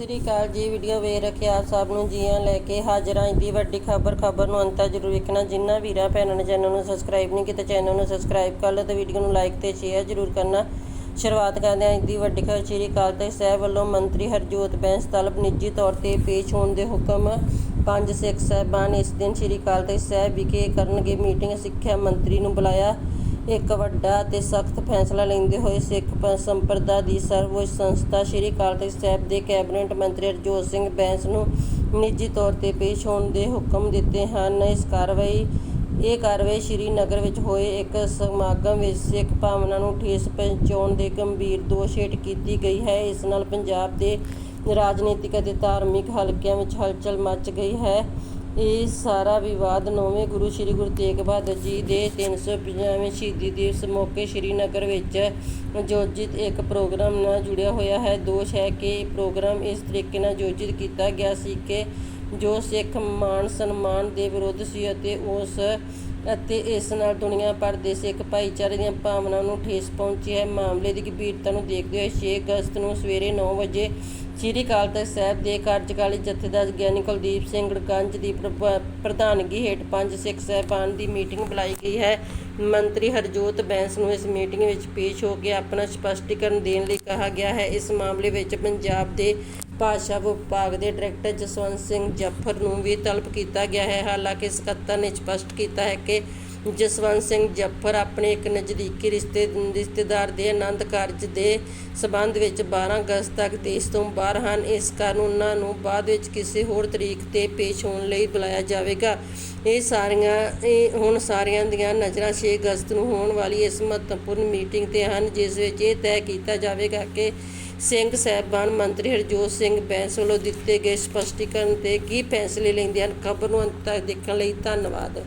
ਸ੍ਰੀ ਅਕਾਲ ਜੀ। ਵੀਡੀਓ ਵੇਖ ਰੱਖੇ ਆਪ ਸਭ ਨੂੰ ਜੀਆਂ ਲੈ ਕੇ ਹਾਜ਼ਰ ਹਾਂ। ਅੱਜ ਦੀ ਵੱਡੀ ਖਬਰ ਖਬਰ ਨੂੰ ਅੰਤ ਤੱਕ ਜ਼ਰੂਰ ਵੇਖਣਾ। ਜਿਨ੍ਹਾਂ ਵੀਰਾਂ, ਭੈਣਾਂ ਨੇ ਚੈਨਲ ਨੂੰ ਸਬਸਕ੍ਰਾਈਬ ਨਹੀਂ ਕੀਤਾ, ਚੈਨਲ ਨੂੰ ਸਬਸਕ੍ਰਾਈਬ ਕਰ ਲਓ ਤੇ ਵੀਡੀਓ ਨੂੰ ਲਾਈਕ ਤੇ ਸ਼ੇਅਰ ਜ਼ਰੂਰ ਕਰਨਾ। ਸ਼ੁਰੂਆਤ ਕਰਦੇ ਹਾਂ। ਦੀ ਵੱਡੀ ਖਬਰ, ਸ੍ਰੀ ਅਕਾਲ ਤਖਤ ਸਾਹਿਬ ਵੱਲੋਂ ਮੰਤਰੀ ਹਰਜੋਤ ਬੈਂਸ ਤਲਬ ਨਿੱਜੀ ਤੌਰ ਤੇ ਪੇਸ਼ ਹੋਣ ਦੇ ਹੁਕਮ ਪੰਜ ਸਿੱਖ ਸਾਹਿਬਾਨ ਇਸ ਦਿਨ ਸ੍ਰੀ ਅਕਾਲ ਤਖਤ ਸਾਹਿਬ ਵਿਖੇ ਕਰਨਗੇ ਮੀਟਿੰਗ। ਸਿੱਖਿਆ ਮੰਤਰੀ ਨੂੰ ਬੁਲਾਇਆ ਇੱਕ ਵੱਡਾ ਅਤੇ ਸਖਤ ਫੈਸਲਾ ਲੈਂਦੇ ਹੋਏ ਸਿੱਖ ਪ- ਸੰਪਰਦਾ ਦੀ ਸਰਵਉੱਚ ਸੰਸਥਾ ਸ੍ਰੀ ਅਕਾਲ ਤਖਤ ਸਾਹਿਬ ਦੇ ਕੈਬਨਿਟ ਮੰਤਰੀ ਹਰਜੋਤ ਸਿੰਘ ਬੈਂਸ ਨੂੰ ਨਿੱਜੀ ਤੌਰ ਤੇ ਪੇਸ਼ ਹੋਣ ਦੇ ਹੁਕਮ ਦਿੱਤੇ ਹਨ। ਇਸ ਕਾਰਵਾਈ, ਇਹ ਕਾਰਵਾਈ ਸ਼੍ਰੀਨਗਰ ਵਿੱਚ ਹੋਏ ਇੱਕ ਸਮਾਗਮ ਵਿੱਚ ਸਿੱਖ ਭਾਵਨਾ ਨੂੰ ਠੇਸ ਪਹੁੰਚਾਉਣ ਦੇ ਗੰਭੀਰ ਦੋਸ਼ ਹੇਠ ਕੀਤੀ ਗਈ ਹੈ। ਇਸ ਨਾਲ ਪੰਜਾਬ ਦੇ ਰਾਜਨੀਤਿਕ ਅਤੇ ਧਾਰਮਿਕ ਹਲਕਿਆਂ ਵਿੱਚ ਹਲਚਲ ਮਚ ਗਈ ਹੈ। ਇਹ ਸਾਰਾ ਵਿਵਾਦ ਨੌਵੇਂ ਗੁਰੂ ਸ੍ਰੀ ਗੁਰੂ ਤੇਗ ਬਹਾਦਰ ਜੀ ਦੇ 350ਵੇਂ ਸ਼ਹੀਦੀ ਦਿਵਸ ਮੌਕੇ ਸ਼੍ਰੀਨਗਰ ਵਿੱਚ ਆਯੋਜਿਤ ਇੱਕ ਪ੍ਰੋਗਰਾਮ ਨਾਲ ਜੁੜਿਆ ਹੋਇਆ ਹੈ। ਦੋਸ਼ ਹੈ ਕਿ ਇਹ ਪ੍ਰੋਗਰਾਮ ਇਸ ਤਰੀਕੇ ਨਾਲ ਆਯੋਜਿਤ ਕੀਤਾ ਗਿਆ ਸੀ ਕਿ ਜੋ ਸਿੱਖ ਮਾਨ ਸਨਮਾਨ ਦੇ ਵਿਰੁੱਧ ਸੀ ਅਤੇ ਉਸ ਅਤੇ ਇਸ ਨਾਲ ਦੁਨੀਆ ਭਰ ਦੇ ਸਿੱਖ ਭਾਈਚਾਰੇ ਦੀਆਂ ਭਾਵਨਾਵਾਂ ਨੂੰ ਠੇਸ ਪਹੁੰਚੀ ਹੈ। ਮਾਮਲੇ ਦੀ ਗੰਭੀਰਤਾ ਨੂੰ ਦੇਖਦੇ ਹੋਏ 6 ਅਗਸਤ ਨੂੰ ਸਵੇਰੇ 9 ਵਜੇ ਸ੍ਰੀ ਅਕਾਲ ਤਖਤ ਸਾਹਿਬ ਦੇ ਕਾਰਜਕਾਲੀ ਜਥੇਦਾਰ ਗਿਆਨੀ ਕੁਲਦੀਪ ਸਿੰਘ ਗੜਗੰਜ ਦੀ ਪ੍ਰਭ- ਪ੍ਰਧਾਨਗੀ ਹੇਠ ਪੰਜ ਸਿੱਖ ਸਾਹਿਬਾਨ ਦੀ ਮੀਟਿੰਗ ਬੁਲਾਈ ਗਈ ਹੈ। ਮੰਤਰੀ ਹਰਜੋਤ ਬੈਂਸ ਨੂੰ ਇਸ ਮੀਟਿੰਗ ਵਿੱਚ ਪੇਸ਼ ਹੋ ਕੇ ਆਪਣਾ ਸਪਸ਼ਟੀਕਰਨ ਦੇਣ ਲਈ ਕਿਹਾ ਗਿਆ ਹੈ। ਇਸ ਮਾਮਲੇ ਵਿੱਚ ਪੰਜਾਬ ਦੇ ਭਾਸ਼ਾ ਵਿਭਾਗ ਦੇ ਡਾਇਰੈਕਟਰ ਜਸਵੰਤ ਸਿੰਘ ਜੱਫਰ ਨੂੰ ਵੀ ਤਲਬ ਕੀਤਾ ਗਿਆ ਹੈ। ਹਾਲਾਂਕਿ ਸਕੱਤਰ ਨੇ ਸਪਸ਼ਟ ਕੀਤਾ ਹੈ ਕਿ ਜਸਵੰਤ ਸਿੰਘ ਜੱਫਰ ਆਪਣੇ ਇੱਕ ਨਜ਼ਦੀਕੀ ਰਿਸ਼ਤੇ, ਰਿਸ਼ਤੇਦਾਰ ਦੇ ਆਨੰਦ ਕਾਰਜ ਦੇ ਸਬੰਧ ਵਿੱਚ 12 ਅਗਸਤ ਤੱਕ ਦੇਸ਼ ਤੋਂ ਬਾਹਰ ਹਨ। ਇਸ ਕਾਰਨ ਉਹਨਾਂ ਨੂੰ ਬਾਅਦ ਵਿੱਚ ਕਿਸੇ ਹੋਰ ਤਰੀਕ ਤੇ ਪੇਸ਼ ਹੋਣ ਲਈ ਬੁਲਾਇਆ ਜਾਵੇਗਾ। ਇਹ ਸਾਰੀਆਂ, ਇਹ ਹੁਣ ਸਾਰਿਆਂ ਦੀਆਂ ਨਜ਼ਰਾਂ 6 ਅਗਸਤ ਨੂੰ ਹੋਣ ਵਾਲੀ ਇਸ ਮਹੱਤਵਪੂਰਨ ਮੀਟਿੰਗ ਤੇ ਹਨ, ਜਿਸ ਵਿੱਚ ਇਹ ਤੈਅ ਕੀਤਾ ਜਾਵੇਗਾ ਕਿ ਸਿੰਘ ਸਾਹਿਬਾਨ ਮੰਤਰੀ ਹਰਜੋਤ ਸਿੰਘ ਬੈਂਸ ਵੱਲੋਂ ਦਿੱਤੇ ਗਏ ਸਪਸ਼ਟੀਕਰਨ ਤੇ ਕੀ ਫੈਸਲੇ ਲੈਂਦੇ ਹਨ, ਖਬਰ ਨੂੰ ਅੰਤ ਤੱਕ ਦੇਖਣ ਲਈ ਧੰਨਵਾਦ।